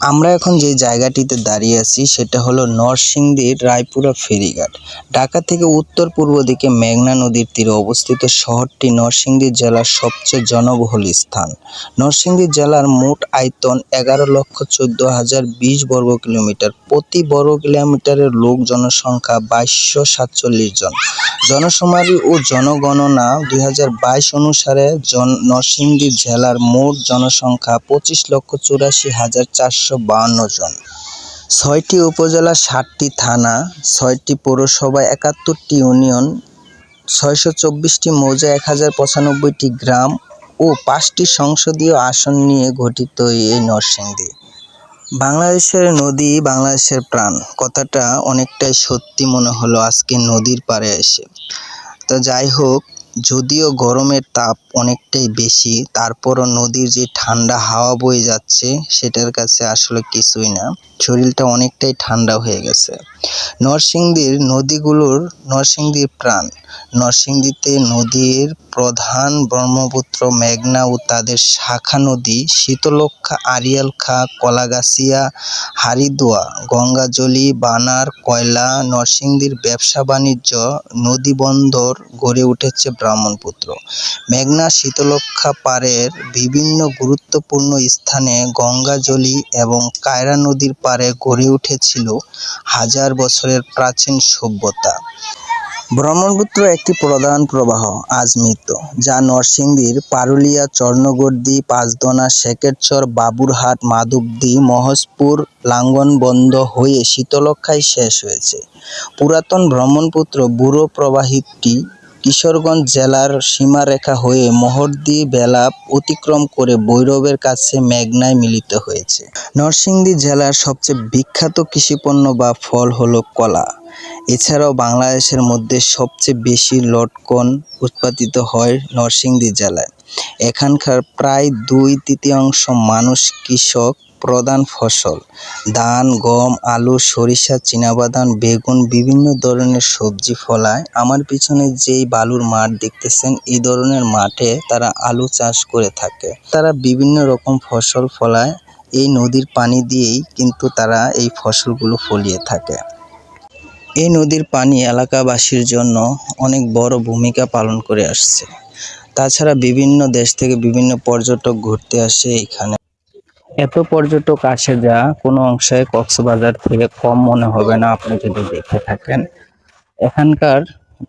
আমরা এখন যে জায়গাটিতে দাঁড়িয়ে আছি সেটা হলো নরসিংদীর রায়পুরা ফেরিঘাট। ঢাকা থেকে উত্তর পূর্ব দিকে মেঘনা নদীর তীরে অবস্থিত শহরটি নরসিংদী জেলার সবচেয়ে জনবহুল স্থান। নরসিংদী জেলার মোট আয়তন এগারো লক্ষ চোদ্দ হাজার বিশ বর্গ কিলোমিটার। প্রতি বর্গ কিলোমিটারের লোক জনসংখ্যা বাইশশো সাতচল্লিশ জন। জনশুমারি ও জনগণনা দুই হাজার বাইশ অনুসারে জন নরসিংদী জেলার মোট জনসংখ্যা পঁচিশ লক্ষ চুরাশি হাজার চারশো বাহান্ন জন। ছয়টি উপজেলা ষাটটি থানা, ছয়টি পৌরসভা, একাত্তরটি ইউনিয়ন, ছয়শো চব্বিশটি মৌজা, এক হাজার পঁচানব্বইটি গ্রাম ও পাঁচটি সংসদীয় আসন নিয়ে গঠিত এই নরসিংদী। বাংলাদেশের নদী বাংলাদেশের প্রাণ। কথাটা অনেকটাই সত্যি মনে হলো আজকে নদীর পাড়ে এসে। তো যাই হোক যদিও গরমের তাপ অনেকটাই বেশি, তারপরও নদীর যে ঠান্ডা হাওয়া বয়ে যাচ্ছে সেটার কাছে আসলে কিছুই না। শরীরটা অনেকটাই ঠান্ডা হয়ে গেছে। নরসিংদীর নদীগুলোর নরসিংদীর প্রাণ। নরসিংদীতে নদীর প্রধান ব্রহ্মপুত্র মেঘনা ও তাদের শাখা নদী শীতলক্ষা আড়িয়ালখা কলাগাছিয়া, হারিদোয়া, গঙ্গাজলি, বানার, কয়লা, নরসিংদীর ব্যবসা বাণিজ্য নদী বন্দর গড়ে উঠেছে ব্রাহ্মণপুত্র মেঘনা শীতলক্ষা পাড়ের বিভিন্ন গুরুত্বপূর্ণ স্থানে গঙ্গাজলি এবং কায়রা নদীর পাড়ে গড়ে উঠেছিল হাজার বছরের প্রাচীন সভ্যতা। ব্রহ্মপুত্র একটি প্রধান প্রবাহ আজ মৃত যা নরসিংদীর পারুলিয়া, চর্ণগর্দি, পাঁচদনা, শেখেরচর, বাবুরহাট, মাধবদী মহজপুর লাঙ্গলবন্দ হয়ে শীতলক্ষায় শেষ হয়েছে। পুরাতন ব্রহ্মপুত্র বুড়ো প্রবাহটি কিশোরগঞ্জ জেলার সীমারেখা হয়ে মহর্দি বেলা অতিক্রম করে ভৈরবের কাছে মেঘনায় মিলিত হয়েছে। নরসিংদী জেলার সবচেয়ে বিখ্যাত কৃষিপণ্য বা ফল হলো কলা। এছাড়াও বাংলাদেশের মধ্যে সবচেয়ে বেশি লটকন উৎপাদিত হয় নরসিংদী জেলায়। এখানকার প্রায় দুই তৃতীয়াংশ মানুষ কৃষক প্রধান ফসল। ধান, গম, আলু, সরিষা, চীনাবাদাম, বেগুন, বিভিন্ন ধরনের সবজি ফলায়। আমার পিছনে যেই বালুর মাঠ দেখতেছেন, এই ধরনের মাঠে তারা আলু চাষ করে থাকে। তারা বিভিন্ন রকম ফসল ফলায়। এই নদীর পানি দিয়েই কিন্তু তারা এই ফসলগুলো ফলিয়ে থাকে। এই নদীর পানি এলাকাবাসীর জন্য অনেক বড় ভূমিকা পালন করে আসছে। তাছাড়া বিভিন্ন দেশ থেকে বিভিন্ন পর্যটক ঘুরতে আসে এখানে। এত পর্যটক আসে যা কোনো অংশে কক্সবাজার থেকে কম মনে হবে না, আপনি যদি দেখে থাকেন। এখানকার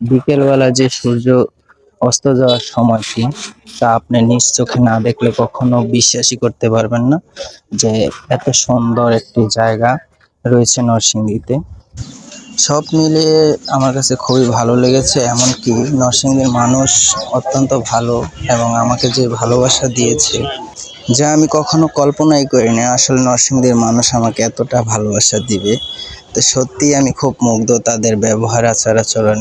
বিকেলবেলা যে সূর্য অস্ত যাওয়ার সময়টি তা আপনি নিজ চোখে না দেখলে কখনো বিশ্বাসই করতে পারবেন না যে এত সুন্দর একটি জায়গা রয়েছে নরসিংদীতে। সব মিলিয়ে আমার কাছে খুবই ভালো লেগেছে, এমনকি নরসিংদীর মানুষ অত্যন্ত ভালো এবং আমাকে যে ভালোবাসা দিয়েছে, যা আমি কখনো কল্পনাই করিনি আসলে নরসিংদীর মানুষ আমাকে এতটা ভালোবাসা দিবে, তো সত্যিই আমি খুব মুগ্ধ তাদের ব্যবহার আচার আচরণে